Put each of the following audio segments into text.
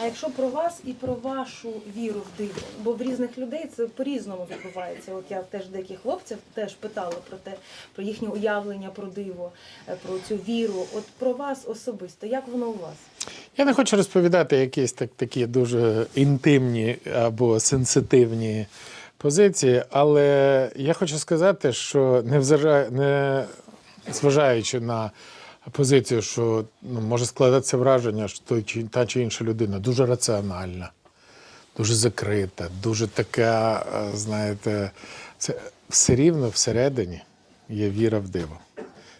А якщо про вас і про вашу віру в диво, бо в різних людей це по-різному відбувається. От я теж деяких хлопців теж питала про те, про їхнє уявлення про диво, е, про цю віру. От про вас особисто, як воно у вас? Я не хочу розповідати якісь так, такі дуже інтимні або сенситивні позиції, але я хочу сказати, що не, зважаючи на позицію, що ну, може складатися враження, що той чи та чи інша людина дуже раціональна, дуже закрита, дуже така, е, знаєте, це все рівно всередині є віра в диво.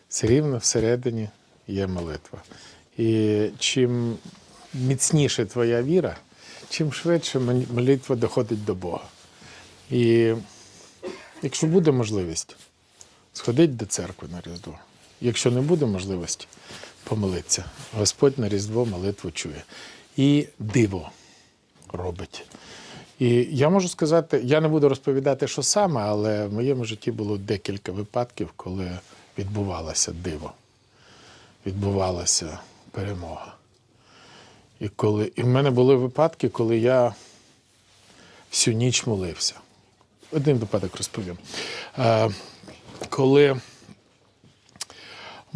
Все рівно всередині є молитва. І чим міцніше твоя віра, чим швидше молитва доходить до Бога. І якщо буде можливість, сходить до церкви на Різдво. Якщо не буде можливості, помолитися. Господь на Різдво молитву чує. І диво робить. І я можу сказати, я не буду розповідати, що саме, але в моєму житті було декілька випадків, коли відбувалося диво, відбувалася перемога. І, коли, і в мене були випадки, коли я всю ніч молився. Один випадок розповім. Е, коли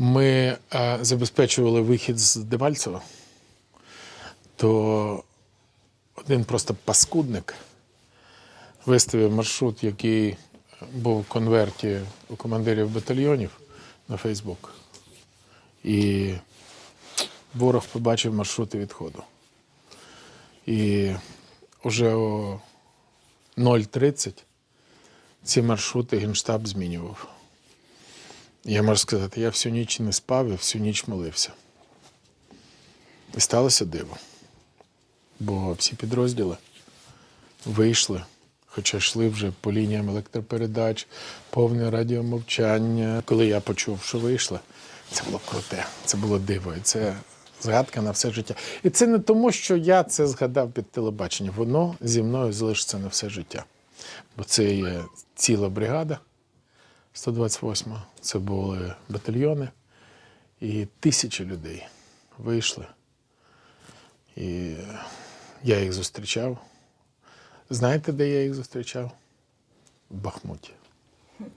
ми е, забезпечували вихід з Дебальцева, то один просто паскудник виставив маршрут, який був в конверті у командирів батальйонів на Фейсбук. І ворог побачив маршрути відходу. І вже о 0.30 ці маршрути Генштаб змінював. Я можу сказати, я всю ніч не спав і всю ніч молився. І сталося диво. Бо всі підрозділи вийшли, хоча йшли вже по лініям електропередач, повне радіомовчання. Коли я почув, що вийшли, це було круте, це було диво. І це згадка на все життя. І це не тому, що я це згадав під телебаченням. Воно зі мною залишиться на все життя. Бо це є ціла бригада 128, це були батальйони, і тисячі людей вийшли. І я їх зустрічав. Знаєте, де я їх зустрічав? В Бахмуті.